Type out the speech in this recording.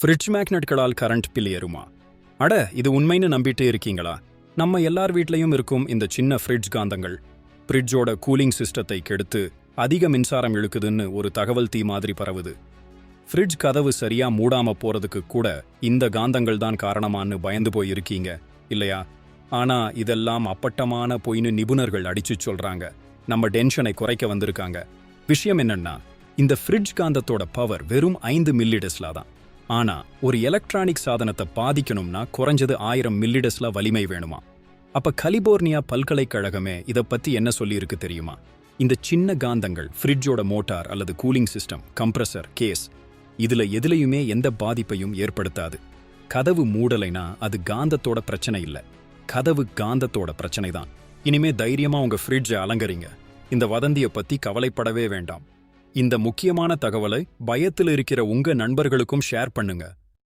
Fridge மேக்னெட்களால் current bill ஏறுமா அட இது உண்மைன்னு நம்பிட்டே இருக்கீங்களா? நம்ம எல்லார் வீட்லயும் இருக்கும் இந்த சின்ன ஃப்ரிட்ஜ் காந்தங்கள். ஃப்ரிட்ஜோட கூலிங் சிஸ்டத்தை கெடுத்து அதிக மின்சாரம் இழுக்குதுன்னு ஒரு தகவல் தீ மாதிரி பரவுது. ஃப்ரிட்ஜ் கதவு சரியா மூடாம போறதுக்கு கூட இந்த காந்தங்கள் தான் காரணமான்னு பயந்து போய் இருக்கீங்க இல்லையா? ஆனா இதெல்லாம் அப்பட்டமான பொய்னு நிபுணர்கள் அடிச்சு சொல்றாங்க. நம்ம டென்ஷனை குறைக்க வந்திருக்காங்க. விஷயம் என்னன்னா இந்த ஃப்ரிட்ஜ் காந்தத்தோட பவர் வெறும் ஐந்து மில்லிடெஸ்லா தான் ஆனா ஒரு எலக்ட்ரானிக் சாதனத்தை பாதிக்கணும்னா குறைஞ்சது ஆயிரம் மில்லிடஸ்ல வலிமை வேணுமா? அப்ப கலிபோர்னியா பல்கலைக்கழகமே இத பத்தி என்ன சொல்லியிருக்கு தெரியுமா? இந்த சின்ன காந்தங்கள் ஃப்ரிட்ஜோட மோட்டார் அல்லது கூலிங் சிஸ்டம் கம்ப்ரஸர் கேஸ் இதுல எதுலயுமே எந்த பாதிப்பையும் ஏற்படுத்தாது. கதவு மூடலைனா அது காந்தத்தோட பிரச்சனை இல்ல. கதவு காந்தத்தோட பிரச்சனை தான் இனிமே தைரியமா உங்க ஃப்ரிட்ஜை அலங்கரிங்க. இந்த வதந்திய பத்தி கவலைப்படவே வேண்டாம். இந்த முக்கியமான தகவலை பயத்தில் இருக்கிற உங்க நண்பர்களுக்கும் ஷேர் பண்ணுங்க.